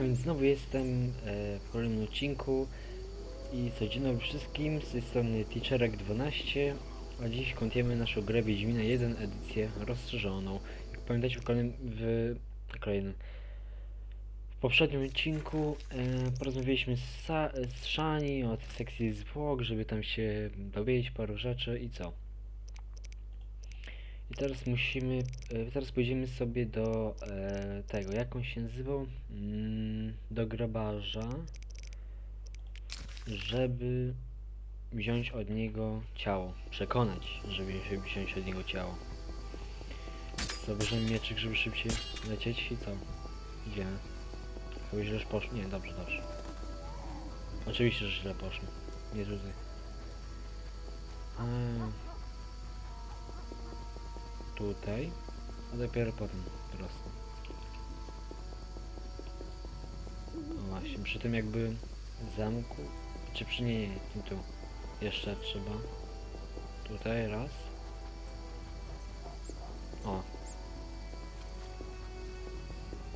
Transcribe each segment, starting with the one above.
A więc znowu jestem e, w kolejnym odcinku i co dzień dobry wszystkim, z tej strony Teacherek12 a dziś kończymy naszą grę Wiedźmina 1 edycję rozszerzoną. Jak pamiętacie w kolejnym, w kolejnym w poprzednim odcinku e, porozmawialiśmy z, Sa z Shani o tej sekcji zwłok, żeby tam się dowiedzieć paru rzeczy i co. I teraz musimy, e, teraz pójdziemy sobie do e, tego, jak on się nazywał? Mm, do grabarza, żeby wziąć od niego ciało. Przekonać, żeby wziąć od niego ciało. Zabierzemy mieczyk, żeby szybciej lecieć i co? Idziemy. Chyba źle poszło. Nie, dobrze, dobrze. Oczywiście, że źle poszło. Nie tutaj. A, tutaj, a dopiero potem prosto. No właśnie, przy tym jakby zamku, czy przy nie, nie, nie tu. Jeszcze trzeba. Tutaj raz. O.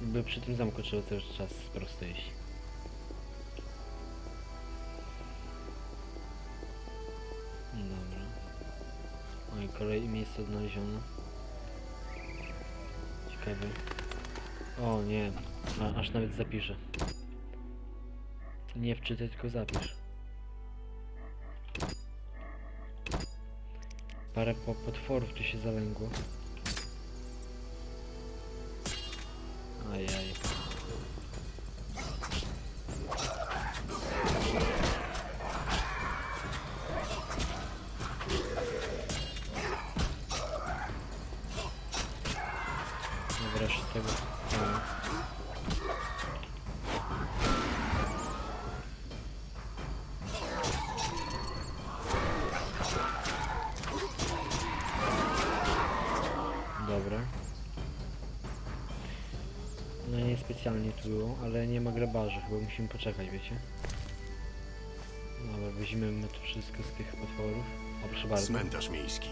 Jakby przy tym zamku trzeba cały czas prosto iść. Dobra. Oj, kolej miejsce odnalezione. Ciekawe. O nie, A, aż nawet zapiszę. Nie wczytaj, tylko zapisz. Parę po potworów tu się zalęgło. Ajaj. Specjalnie tu było, ale nie ma grabarzy, chyba musimy poczekać, wiecie? Dobra, weźmiemy to wszystko z tych potworów. O, proszę bardzo. Cmentarz miejski.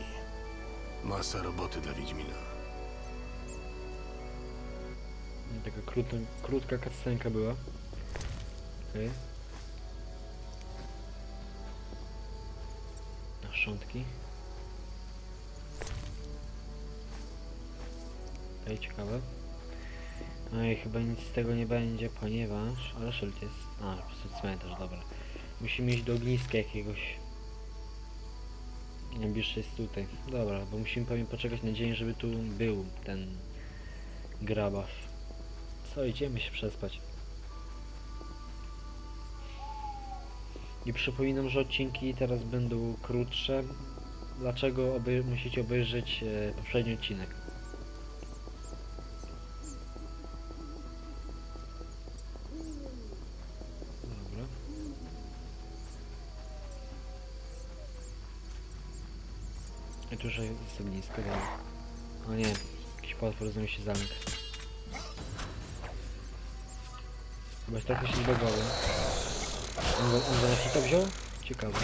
Masa roboty dla Wiedźmina. Taka krótka, krótka cutscenka była. Okej. Okay. Szczątki. Okej, ciekawe. No i chyba nic z tego nie będzie, ponieważ... Ale szyld jest. A, po prostu cmentarz, dobra. Musimy iść do ogniska jakiegoś. Najbliższy jest tutaj. Dobra, bo musimy pewnie poczekać na dzień, żeby tu był ten grabarz. Co, idziemy się przespać. I przypominam, że odcinki teraz będą krótsze. Dlaczego musicie obejrzeć e, poprzedni odcinek? Jestem nisko, dobra. O nie, jakiś potwór znowu się zamkł. Chyba jest trochę się zbagował. On, on za nas to wziął? Ciekawe.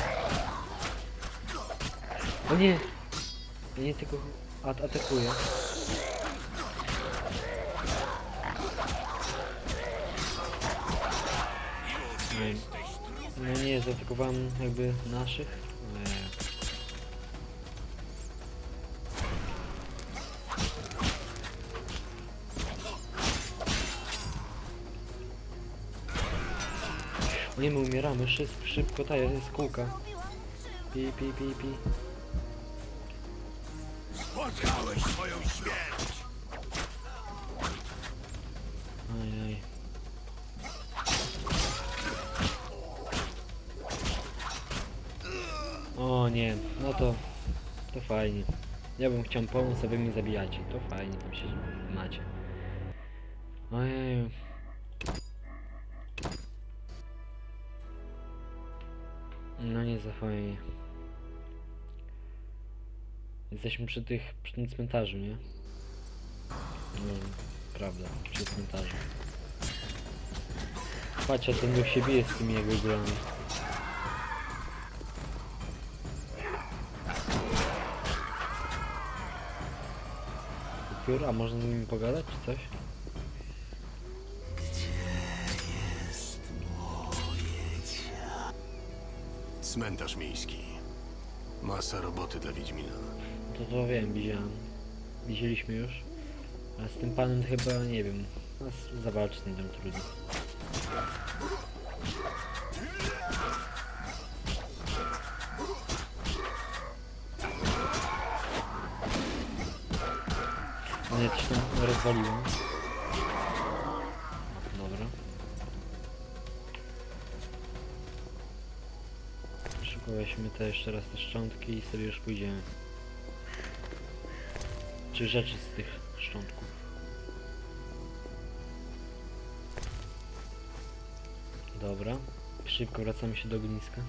O nie! Ja nie tylko at atakuje. Nie, no nie, zaatakowałem jakby naszych. Nie, my umieramy, szybko, szybko, ta jest kółka. Pi, pi, pi, pi. Spotkałeś swoją śmierć! Ajaj. O nie, no to, to fajnie. Ja bym chciał pomóc, a wy mnie zabijacie. To fajnie, tam się macie. Ojej. No nie za fajnie. Jesteśmy przy tych, przy tym cmentarzu, nie? No, prawda, przy cmentarzu. Patrz, a ten gość się bije z tymi jego górami. Upiór, a można z nimi pogadać, czy coś? Cmentarz miejski. Masa roboty dla Wiedźmina. To to wiem, widziałem. Widzieliśmy już. A z tym panem chyba, nie wiem. No, z- zawalczyć z tym trudno. No ja coś tam rozwaliłem. Weźmy te jeszcze raz te szczątki i sobie już pójdziemy. Czy rzeczy z tych szczątków. Dobra. Szybko wracamy się do ogniska.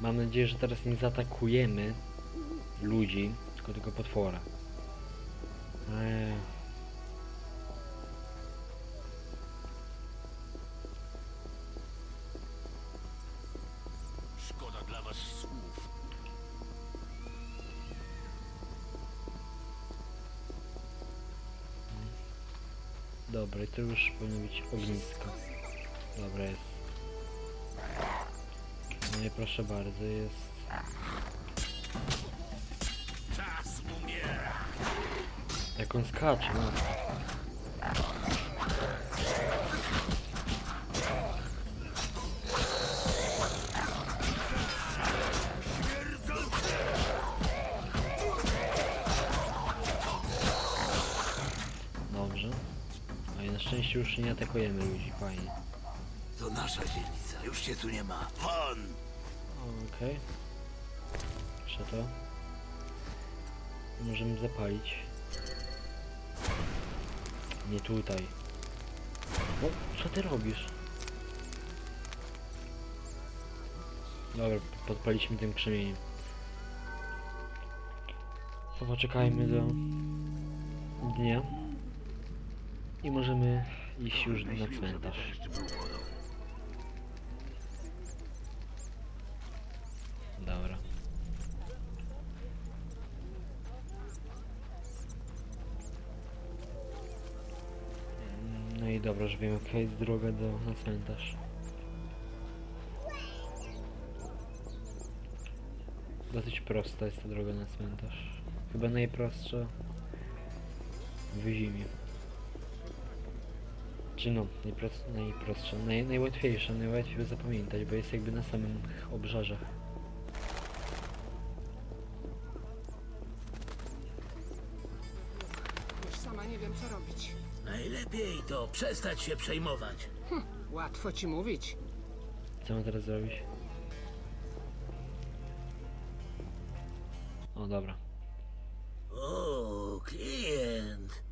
Mam nadzieję, że teraz nie zaatakujemy ludzi, tylko tego potwora. Eee. Dobra, i to już powinno być ognisko. Dobra, jest. No i proszę bardzo, jest. Jak on skacze, no. Nie atakujemy ludzi, fajnie. To nasza dzielnica, już cię tu nie ma. Won! Okej. Jeszcze to. Możemy zapalić. Nie tutaj. O, co ty robisz? Dobra, podpaliśmy tym krzemieniem. Poczekajmy do dnia. I możemy iść już na cmentarz. Dobra. No i dobra, że wiem jaka jest droga do, na cmentarz. Dosyć prosta jest ta droga na cmentarz. Chyba najprostsza w zimie. Czy no, najprost, najprostsza, naj, najłatwiejsza, najłatwiej zapamiętać, bo jest jakby na samym obrzeżach. Już sama nie wiem, co robić. Najlepiej to przestać się przejmować. Łatwo ci mówić. Co mam teraz zrobić? O, dobra. O, klient.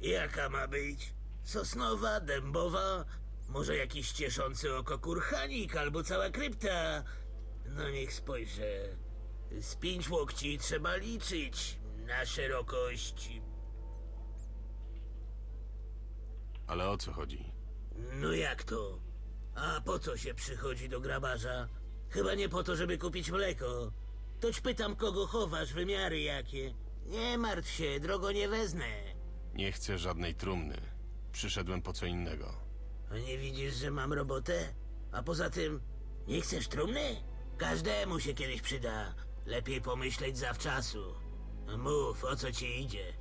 Jaka ma być? Sosnowa, dębowa? Może jakiś cieszący oko kurchanik albo cała krypta? No niech spojrzę. Z pięć łokci trzeba liczyć na szerokość. Ale o co chodzi? No jak to? A po co się przychodzi do grabarza? Chyba nie po to, żeby kupić mleko. Toć pytam, kogo chowasz, wymiary jakie. Nie martw się, drogo nie wezmę. Nie chcę żadnej trumny. Przyszedłem po co innego. A nie widzisz, że mam robotę? A poza tym, nie chcesz trumny? Każdemu się kiedyś przyda. Lepiej pomyśleć zawczasu. Mów, o co ci idzie.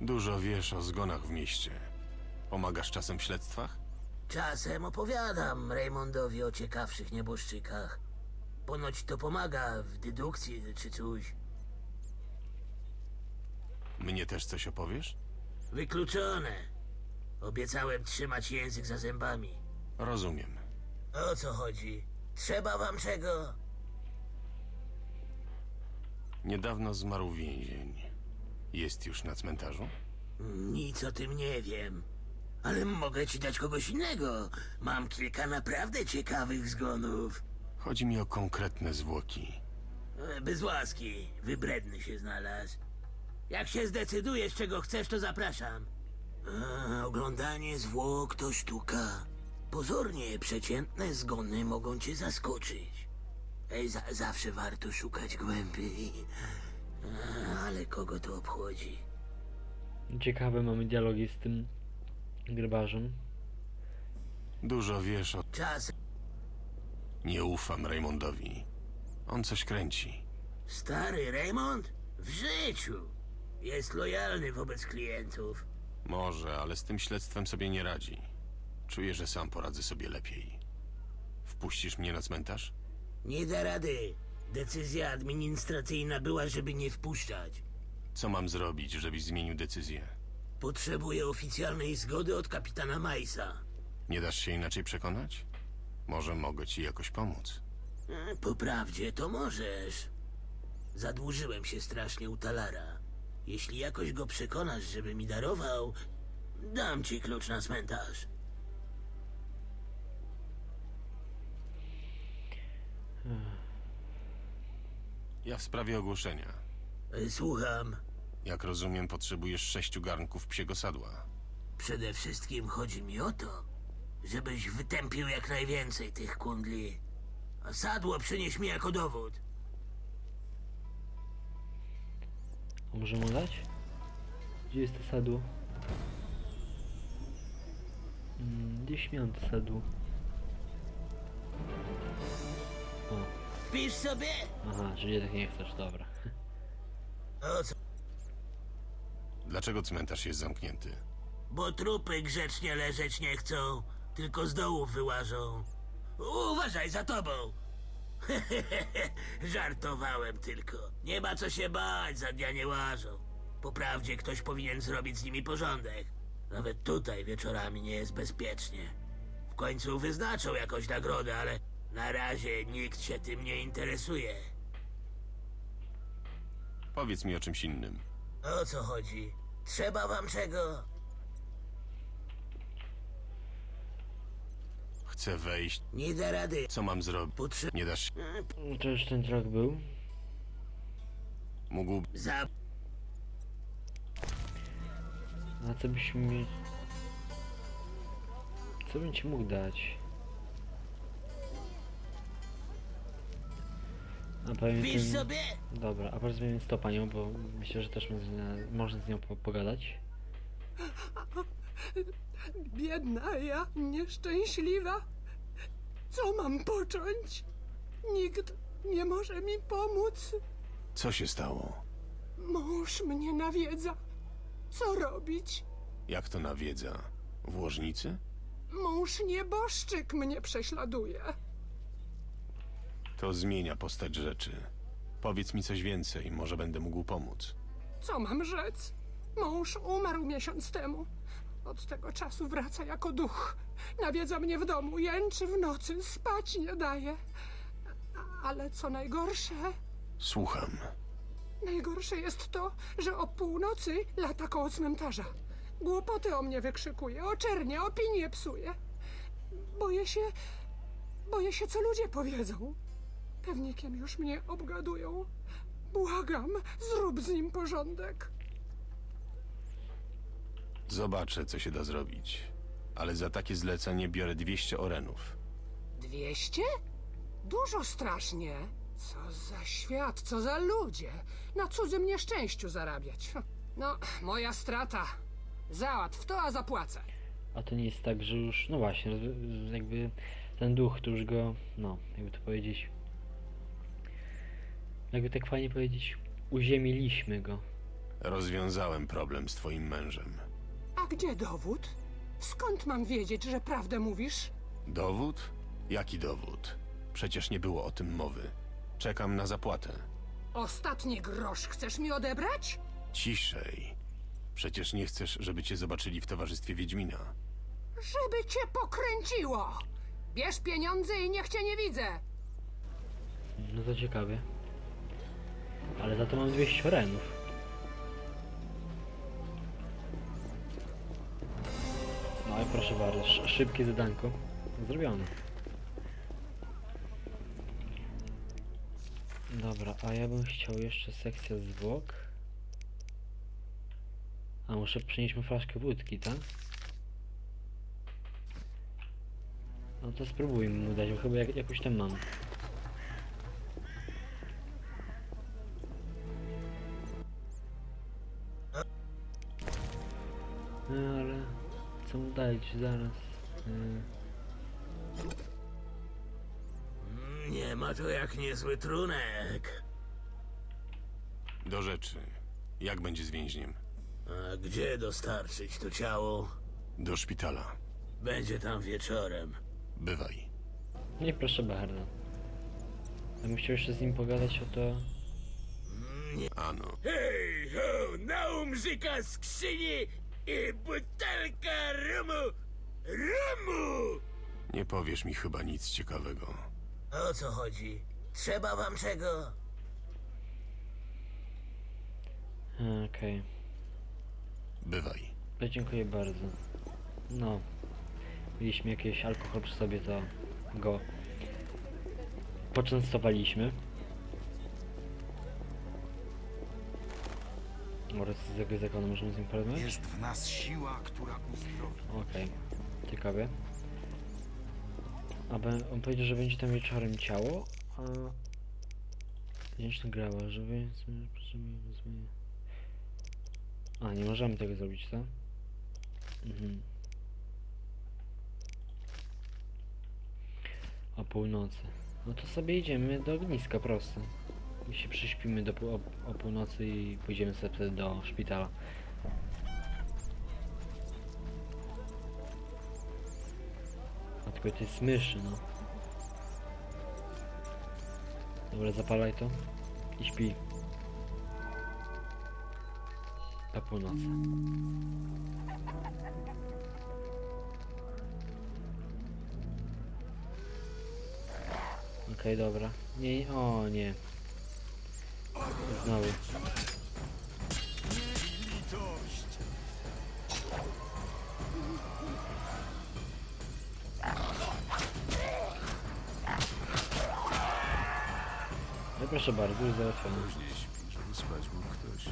Dużo wiesz o zgonach w mieście. Pomagasz czasem w śledztwach? Czasem opowiadam Raymondowi o ciekawszych nieboszczykach. Ponoć to pomaga w dedukcji czy coś. Mnie też coś opowiesz? Wykluczone. Obiecałem trzymać język za zębami. Rozumiem. O co chodzi? Trzeba wam czego? Niedawno zmarł więzień. Jest już na cmentarzu? Nic o tym nie wiem. Ale mogę ci dać kogoś innego. Mam kilka naprawdę ciekawych zgonów. Chodzi mi o konkretne zwłoki. E, Bez łaski. Wybredny się znalazł. Jak się zdecydujesz, czego chcesz, to zapraszam. A, oglądanie zwłok to sztuka. Pozornie przeciętne zgony mogą cię zaskoczyć. Ej, za, zawsze warto szukać głębiej. A, ale kogo to obchodzi? Ciekawe mamy dialogi z tym grabarzem. Dużo wiesz o... Czas. Nie ufam Raymondowi. On coś kręci. Stary Raymond? W życiu. Jest lojalny wobec klientów. Może, ale z tym śledztwem sobie nie radzi. Czuję, że sam poradzę sobie lepiej. Wpuścisz mnie na cmentarz? Nie da rady. Decyzja administracyjna była, żeby nie wpuszczać. Co mam zrobić, żebyś zmienił decyzję? Potrzebuję oficjalnej zgody od kapitana Majsa. Nie dasz się inaczej przekonać? Może mogę ci jakoś pomóc. E, Po prawdzie to możesz. Zadłużyłem się strasznie u Talara. Jeśli jakoś go przekonasz, żeby mi darował, dam ci klucz na cmentarz. Ja w sprawie ogłoszenia. Słucham. Jak rozumiem, potrzebujesz sześciu garnków psiego sadła. Przede wszystkim chodzi mi o to, żebyś wytępił jak najwięcej tych kundli. A sadło przynieś mi jako dowód. A może mu dać? Gdzie jest to sadło? Mm, gdzieś miałem to sadło. O, Pisz sobie? aha, czyli tak nie chcesz, dobra. O co? Dlaczego cmentarz jest zamknięty? Bo trupy grzecznie leżeć nie chcą, tylko z dołów wyłażą. Uważaj za tobą! Żartowałem tylko. Nie ma co się bać, za dnia nie łażą. Po prawdzie ktoś powinien zrobić z nimi porządek. Nawet tutaj wieczorami nie jest bezpiecznie. W końcu wyznaczą jakąś nagrodę, ale na razie nikt się tym nie interesuje. Powiedz mi o czymś innym. O co chodzi? Trzeba wam czego? Chcę wejść. Nie da rady. Co mam zrobić? Potrzeb... Nie dasz. No To już ten trok był. Mógł. Za... A co byś mi... Co bym ci mógł dać? A powiem Pisz tym... sobie? Dobra, a porozmawiamy z tą panią, bo myślę, że też można- można z nią po pogadać. Biedna ja, nieszczęśliwa. Co mam począć? Nikt nie może mi pomóc. Co się stało? Mąż mnie nawiedza. Co robić? Jak to nawiedza? W łożnicy? Mąż nieboszczyk mnie prześladuje. To zmienia postać rzeczy. Powiedz mi coś więcej, może będę mógł pomóc. Co mam rzec? Mąż umarł miesiąc temu. Od tego czasu wraca jako duch. Nawiedza mnie w domu, jęczy w nocy, spać nie daje. A- Ale co najgorsze, Słucham. najgorsze jest to, że o północy lata koło cmentarza. Głupoty o mnie wykrzykuje, oczernia, opinię psuje. Boję się, boję się, co ludzie powiedzą. Pewnikiem już mnie obgadują. Błagam, zrób z nim porządek. Zobaczę, co się da zrobić. Ale za takie zlecenie biorę 200 orenów. Dwieście? Dużo strasznie. Co za świat, co za ludzie. Na cudzym nieszczęściu zarabiać. Hm. No, moja strata. Załatw to, a zapłacę. A to nie jest tak, że już, no właśnie, roz- jakby ten duch, to już go, no, jakby to powiedzieć, jakby tak fajnie powiedzieć, uziemiliśmy go. Rozwiązałem problem z twoim mężem. A gdzie dowód? Skąd mam wiedzieć, że prawdę mówisz? Dowód? Jaki dowód? Przecież nie było o tym mowy. Czekam na zapłatę. Ostatni grosz chcesz mi odebrać? Ciszej. Przecież nie chcesz, żeby cię zobaczyli w towarzystwie Wiedźmina. Żeby cię pokręciło! Bierz pieniądze i niech cię nie widzę! No to ciekawie. Ale za to mam 200 renów. No i proszę bardzo, sz szybkie zadanko. Zrobione. Dobra, a ja bym chciał jeszcze sekcja zwłok. A muszę przynieść mu flaszkę wódki, tak? No to spróbujmy mu dać, bo chyba jak, jakoś tam mam. Mu dać zaraz? Yy, ma to jak niezły trunek. Do rzeczy. Jak będzie z więźniem? A gdzie dostarczyć to ciało? Do szpitala. Będzie tam wieczorem. Bywaj. No i proszę bardzo. Ja bym chciał jeszcze z nim pogadać o to... Ano. Hej, ho, na umrzyka skrzyni i butelka rumu! Rumu! Nie powiesz mi chyba nic ciekawego. O co chodzi? Trzeba wam czego? Okej. Bywaj. To dziękuję bardzo. No. Mieliśmy jakiś alkohol przy sobie, to go poczęstowaliśmy. Oraz z jego zakonu możemy z nim porozmawiać? Jest w nas siła, która uzdrowi. Okej, ciekawe. A on powiedział, że będzie tam wieczorem ciało, a... Wdzięczny grała, żeby... A, nie możemy tego zrobić, tak? Mhm. O północy. No to sobie idziemy do ogniska prosto. I się prześpimy do o, o północy i pójdziemy sobie wtedy do szpitala. A tylko to jest myszy, no. Dobra, zapalaj to. I śpi. Do północy. Okej, dobra. Nie, o nie. Znowu. No proszę bardzo, już załatwione. Później śpi, żeby spać mógł ktoś.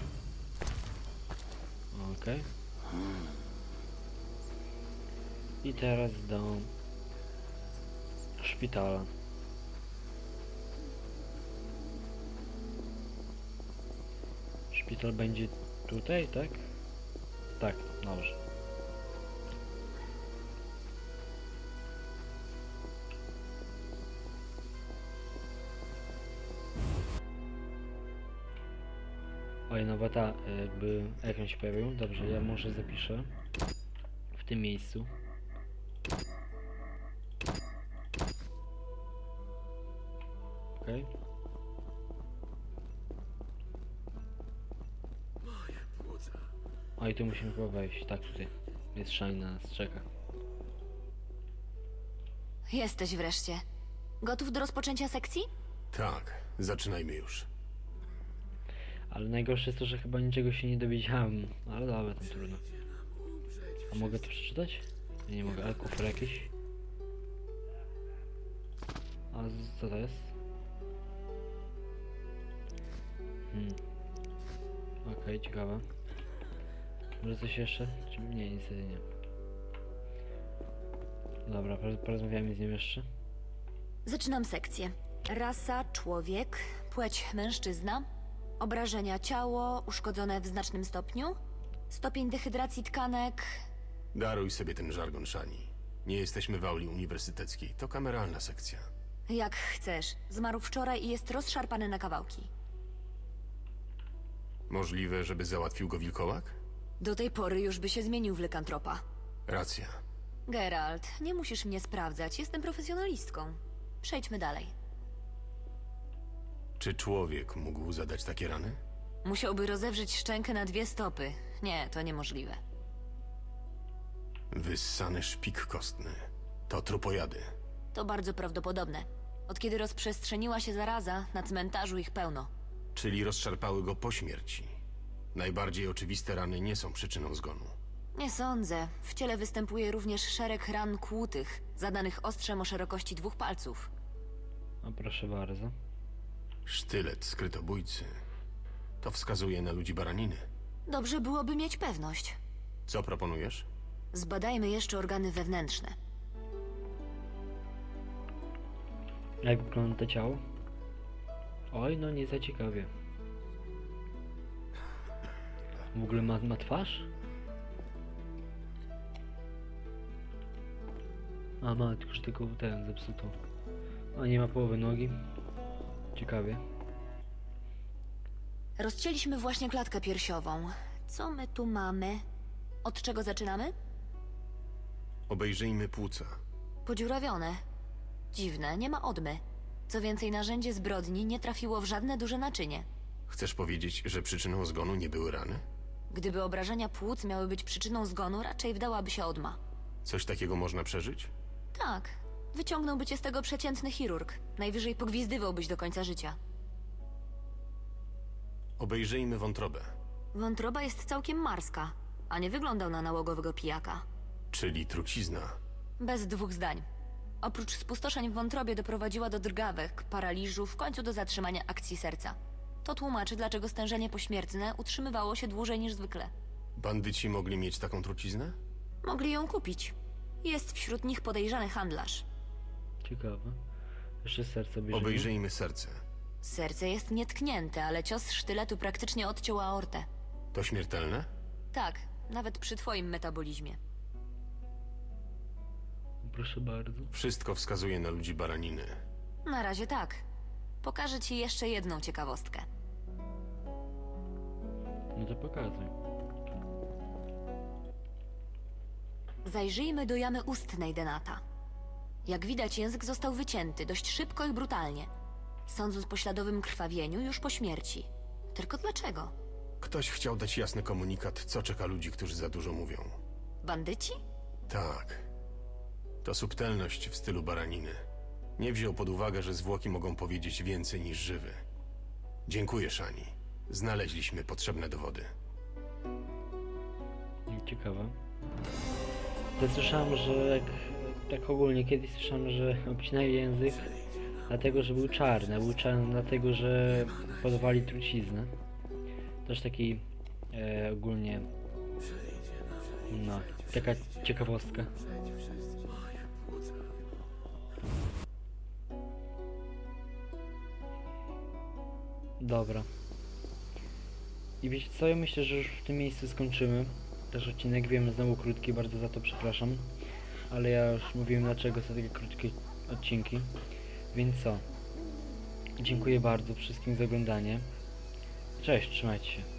Okej. I teraz do szpitala. Szpital będzie tutaj, tak? Tak, dobrze. Oj, nowa ta, jakby ekran się pojawił. Dobrze, ja może zapiszę w tym miejscu. Okej. Oj, tu musimy chyba wejść. Tak, tutaj. Jest szajna na nas czeka. Jesteś wreszcie. Gotów do rozpoczęcia sekcji? Tak, zaczynajmy już. Ale najgorsze jest to, że chyba niczego się nie dowiedziałem. Ale dobra, to trudno. A mogę to przeczytać? Nie, nie mogę. Ale kufer jakiś? A z- co to jest? Hmm. Okej, ciekawe. Może coś jeszcze? Czy nie, niestety nie. Dobra, poroz- porozmawiamy z nim jeszcze. Zaczynam sekcję. Rasa człowiek, płeć mężczyzna, obrażenia ciało uszkodzone w znacznym stopniu, stopień dehydracji tkanek. Daruj sobie ten żargon, Shani. Nie jesteśmy w auli uniwersyteckiej, to kameralna sekcja. Jak chcesz. Zmarł wczoraj i jest rozszarpany na kawałki. Możliwe, żeby załatwił go wilkołak? Do tej pory już by się zmienił w lykantropa. Racja. Geralt, nie musisz mnie sprawdzać, jestem profesjonalistką. Przejdźmy dalej. Czy człowiek mógł zadać takie rany? Musiałby rozewrzeć szczękę na dwie stopy. Nie, to niemożliwe. Wyssany szpik kostny. To trupojady. To bardzo prawdopodobne. Od kiedy rozprzestrzeniła się zaraza, na cmentarzu ich pełno. Czyli rozszarpały go po śmierci. Najbardziej oczywiste rany nie są przyczyną zgonu. Nie sądzę. W ciele występuje również szereg ran kłutych, zadanych ostrzem o szerokości dwóch palców. O, proszę bardzo. Sztylet skrytobójcy. To wskazuje na ludzi baraniny. Dobrze byłoby mieć pewność. Co proponujesz? Zbadajmy jeszcze organy wewnętrzne. Jak wygląda to ciało? Oj, no nie za ciekawie. W ogóle ma, ma twarz? A ma, tylko że tylko ten zepsuto. A nie ma połowy nogi. Ciekawie. Rozcięliśmy właśnie klatkę piersiową. Co my tu mamy? Od czego zaczynamy? Obejrzyjmy płuca. Podziurawione. Dziwne, nie ma odmy. Co więcej, narzędzie zbrodni nie trafiło w żadne duże naczynie. Chcesz powiedzieć, że przyczyną zgonu nie były rany? Gdyby obrażenia płuc miały być przyczyną zgonu, raczej wdałaby się odma. Coś takiego można przeżyć? Tak, wyciągnąłby cię z tego przeciętny chirurg. Najwyżej pogwizdywałbyś do końca życia. Obejrzyjmy wątrobę. Wątroba jest całkiem marska, a nie wyglądał na nałogowego pijaka. Czyli trucizna. Bez dwóch zdań. Oprócz spustoszeń w wątrobie doprowadziła do drgawek, paraliżu, w końcu do zatrzymania akcji serca. To tłumaczy, dlaczego stężenie pośmiertne utrzymywało się dłużej niż zwykle. Bandyci mogli mieć taką truciznę? Mogli ją kupić. Jest wśród nich podejrzany handlarz. Ciekawe. Jeszcze serce obejrzymy. Obejrzyjmy serce. Serce jest nietknięte, ale cios sztyletu praktycznie odciął aortę. To śmiertelne? Tak, nawet przy twoim metabolizmie. Proszę bardzo. Wszystko wskazuje na ludzi baraniny. Na razie tak. Pokażę ci jeszcze jedną ciekawostkę. No to pokazuj. Zajrzyjmy do jamy ustnej Denata. Jak widać, język został wycięty dość szybko i brutalnie. Sądząc po śladowym krwawieniu już po śmierci. Tylko dlaczego? Ktoś chciał dać jasny komunikat, co czeka ludzi, którzy za dużo mówią. Bandyci? Tak. To subtelność w stylu baraniny. Nie wziął pod uwagę, że zwłoki mogą powiedzieć więcej niż żywy. Dziękuję, Szani. Znaleźliśmy potrzebne dowody. Ciekawe. Ja słyszałem, że jak, tak ogólnie kiedyś słyszałem, że obcinają język dlatego, że był czarny. Był czarny dlatego, że podawali truciznę. Też taki e, ogólnie no, taka ciekawostka. Dobra. I wiecie co, ja myślę, że już w tym miejscu skończymy. Też odcinek wiem, znowu krótki, bardzo za to przepraszam. Ale ja już mówiłem dlaczego są takie krótkie odcinki. Więc co? Dziękuję bardzo wszystkim za oglądanie. Cześć, trzymajcie się.